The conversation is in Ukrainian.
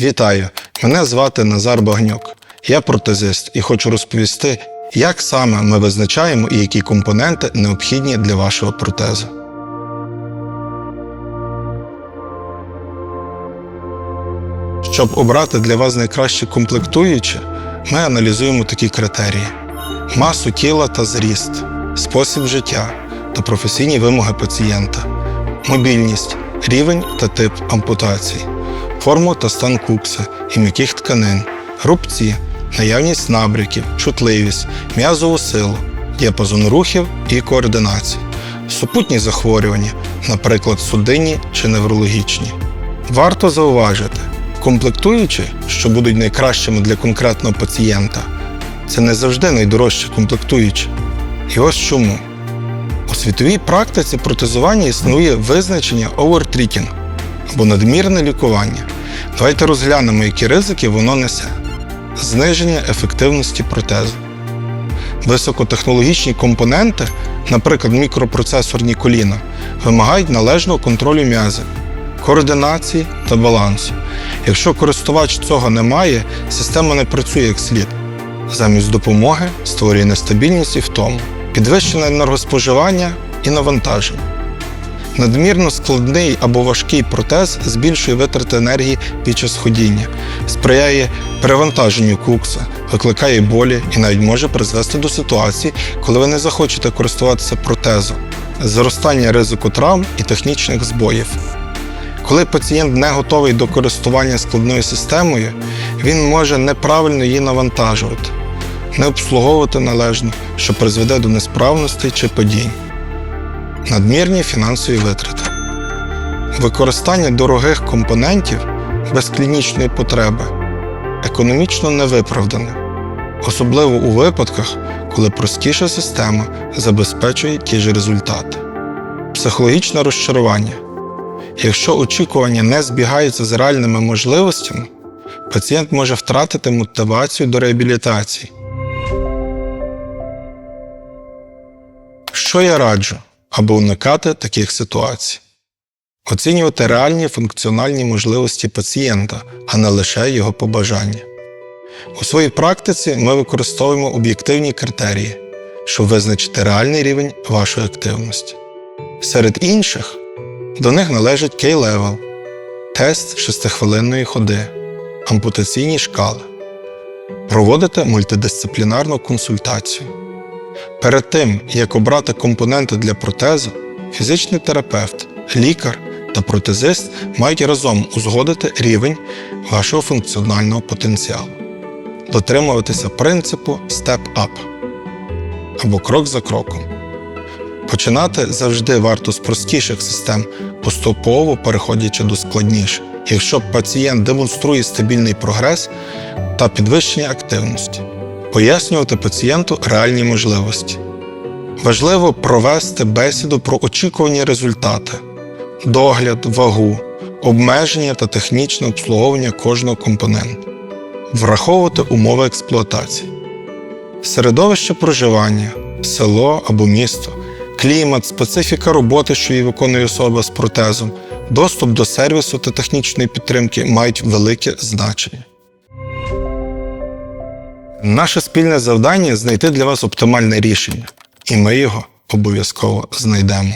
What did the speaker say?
Вітаю! Мене звати Назар Багнюк. Я протезист і хочу розповісти, як саме ми визначаємо і які компоненти необхідні для вашого протезу. Щоб обрати для вас найкраще комплектуючі, ми аналізуємо такі критерії: масу тіла та зріст, спосіб життя та професійні вимоги пацієнта, мобільність, рівень та тип ампутації, форму та стан кукси і м'яких тканин, рубці, наявність набряків, чутливість, м'язову силу, діапазон рухів і координації, супутні захворювання, наприклад, судинні чи неврологічні. Варто зауважити, комплектуючі, що будуть найкращими для конкретного пацієнта, це не завжди найдорожчі комплектуючі. І ось чому. У світовій практиці протезування існує визначення овертрітінг або надмірне лікування. Давайте розглянемо, які ризики воно несе. Зниження ефективності протезу. Високотехнологічні компоненти, наприклад, мікропроцесорні коліна, вимагають належного контролю м'язів, координації та балансу. Якщо користувач цього не має, система не працює як слід. Замість допомоги створює нестабільність і втому, підвищене енергоспоживання і навантаження. Надмірно складний або важкий протез збільшує витрати енергії під час ходіння, сприяє перевантаженню кукса, викликає болі і навіть може призвести до ситуації, коли ви не захочете користуватися протезом, зростання ризику травм і технічних збоїв. Коли пацієнт не готовий до користування складною системою, він може неправильно її навантажувати, не обслуговувати належно, що призведе до несправностей чи падінь. Надмірні фінансові витрати. Використання дорогих компонентів без клінічної потреби економічно невиправдане, особливо у випадках, коли простіша система забезпечує ті ж результати. Психологічне розчарування. Якщо очікування не збігаються з реальними можливостями, пацієнт може втратити мотивацію до реабілітації. Що я раджу, аби уникати таких ситуацій? Оцінювати реальні функціональні можливості пацієнта, а не лише його побажання. У своїй практиці ми використовуємо об'єктивні критерії, щоб визначити реальний рівень вашої активності. Серед інших до них належать K-Level, тест шестихвилинної ходи, ампутаційні шкали, проводити мультидисциплінарну консультацію. Перед тим, як обрати компоненти для протезу, фізичний терапевт, лікар та протезист мають разом узгодити рівень вашого функціонального потенціалу, дотримуватися принципу Step Up або крок за кроком. Починати завжди варто з простіших систем, поступово переходячи до складніших, якщо пацієнт демонструє стабільний прогрес та підвищення активності, пояснювати пацієнту реальні можливості. Важливо провести бесіду про очікувані результати, догляд, вагу, обмеження та технічне обслуговування кожного компоненту, враховувати умови експлуатації, середовище проживання, село або місто, клімат, специфіка роботи, що її виконує особа з протезом, доступ до сервісу та технічної підтримки мають велике значення. Наше спільне завдання знайти для вас оптимальне рішення, і ми його обов'язково знайдемо.